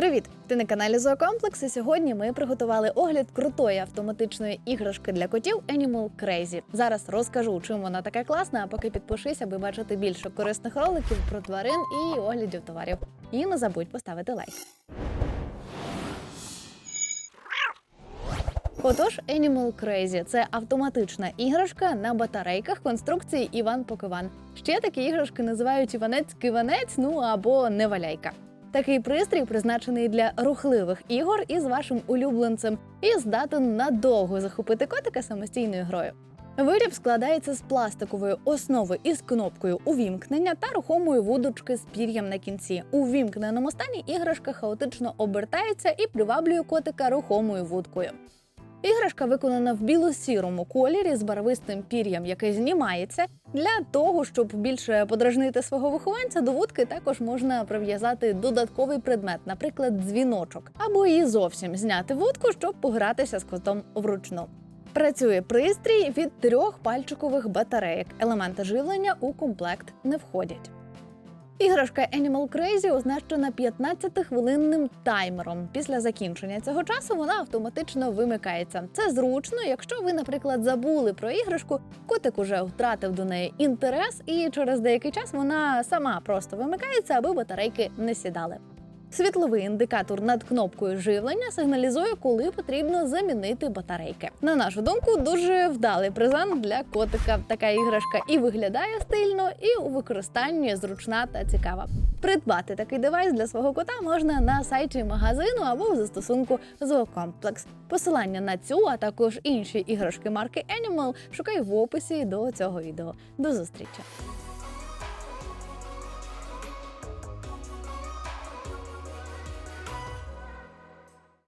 Привіт! Ти на каналі Зоокомплекс, і сьогодні ми приготували огляд крутої автоматичної іграшки для котів Animal Crazy. Зараз розкажу, чим вона така класна, а поки підпишись, аби бачити більше корисних роликів про тварин і оглядів товарів. І не забудь поставити лайк. Отож, Animal Crazy – це автоматична іграшка на батарейках конструкції Іван Покиван. Ще такі іграшки називають Іванець-Киванець, ну або Неваляйка. Такий пристрій призначений для рухливих ігор із вашим улюбленцем і здатен надовго захопити котика самостійною грою. Виріб складається з пластикової основи із кнопкою увімкнення та рухомої вудочки з пір'ям на кінці. У вімкненому стані іграшка хаотично обертається і приваблює котика рухомою вудкою. Іграшка виконана в біло-сірому кольорі з барвистим пір'ям, яке знімається. Для того, щоб більше подражнити свого вихованця, до вудки також можна прив'язати додатковий предмет, наприклад, дзвіночок, або і зовсім зняти вудку, щоб погратися з котом вручну. Працює пристрій від трьох пальчикових батареїк. Елементи живлення у комплект не входять. Іграшка Animal Crazy означена 15-хвилинним таймером. Після закінчення цього часу вона автоматично вимикається. Це зручно, якщо ви, наприклад, забули про іграшку, котик уже втратив до неї інтерес, і через деякий час вона сама просто вимикається, аби батарейки не сідали. Світловий індикатор над кнопкою живлення сигналізує, коли потрібно замінити батарейки. На нашу думку, дуже вдалий презент для котика. Така іграшка і виглядає стильно, і у використанні зручна та цікава. Придбати такий девайс для свого кота можна на сайті магазину або в застосунку Зоокомплекс. Посилання на цю, а також інші іграшки марки Animal шукай в описі до цього відео. До зустрічі!